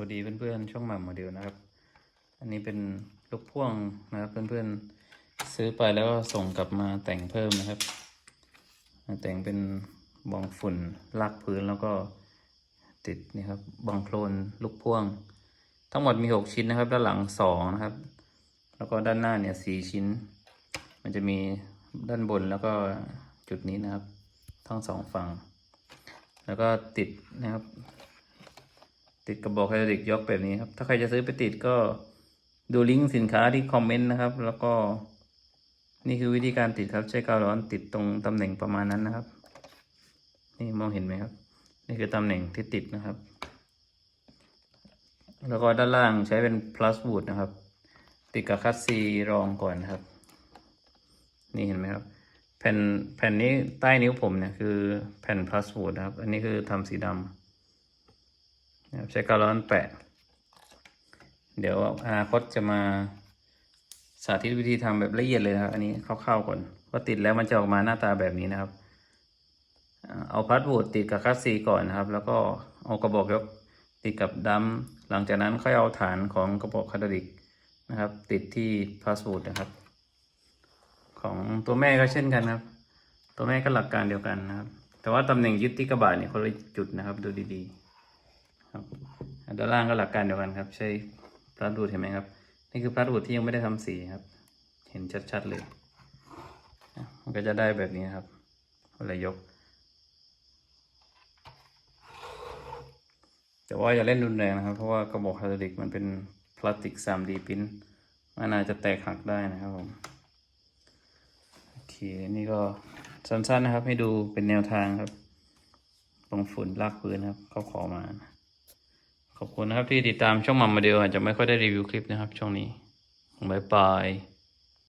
วัสดีเพื่อนๆช่องหม่ำโมเดลนะครับ อันนี้เป็นลูกพ่วงนะครับเพื่อนๆซื้อไปแล้วก็ส่งกลับมาแต่งเพิ่มนะครับ แต่งเป็นบองฝุ่นลากพื้นแล้วก็ติดนี่ครับบองโคลนลูกพ่วง ทั้งหมดมีหกชิ้นนะครับ ด้านหลังสองนะครับ แล้วก็ด้านหน้าเนี่ยสี่ชิ้น มันจะมีด้านบนแล้วก็จุดนี้นะครับ ทั้งสองฝั่ง แล้วก็ติดนะครับ ติดกระบอกไฮดรอลิกยกแบบนี้ครับ ถ้าใครจะซื้อไปติดก็ดูลิงก์สินค้าที่คอมเมนต์นะครับ แล้วก็ นี่คือวิธีการติดครับใช้กาวร้อนติดตรงตำแหน่งประมาณนั้นนะครับ นี่มองเห็นไหมครับ นี่คือตำแหน่งที่ติดนะครับ แล้วก็ด้านล่างใช้เป็นพลาสบูดนะครับ ติดกับคัสซีรองก่อนนะครับ นี่เห็นไหมครับ แผ่นแผ่นนี้ใต้นิ้วผมเนี่ยคือแผ่นพลาสบูดครับ อันนี้คือทำสีดำ ใช้กาวร้อนแปะ เดี๋ยวอนาคตจะมาสาธิตวิธีทำแบบละเอียดเลยครับ อันนี้คร่าวๆก่อนว่าติดแล้วมันจะออกมาหน้าตาแบบนี้นะครับ เอาพลาสบูดติดกับคัสซีก่อนนะครับ แล้วก็เอากระบอกยกติดกับดัมหลังจากนั้นค่อยเอาฐานของกระบอกคาร์ดลิกนะครับ ติดที่พลาสบูดนะครับ ของตัวแม่ก็เช่นกันครับ ตัวแม่ก็หลักการเดียวกันนะครับ แต่ว่าตำแหน่งยึดที่กระบะเนี่ยคนละจุดนะครับดูดีๆ ครับด้านล่างก็หลักการเดียวกันครับ ใช้พลาสบูดเห็นไหมครับ นี่คือพลาสบูดที่ยังไม่ได้ทำสีครับ เห็นชัดๆเลย มันก็จะได้แบบนี้ครับเวลายก แต่ว่าอย่าเล่นรุนแรงนะครับ เพราะว่ากระบอกไฮดรอลิกมันเป็นพลาสติก 3D พิมพ์มันอาจจะแตกหักได้นะครับผมโอเคนี่ก็สั้นๆนะครับ ให้ดูเป็นแนวทางครับลงฝุ่นลากพื้นครับเขาขอมานะ ขอบคุณนะครับที่ติดตามช่องมัมมาเดียวอาจจะไม่ค่อยได้รีวิวคลิปนะครับช่วงนี้บายบาย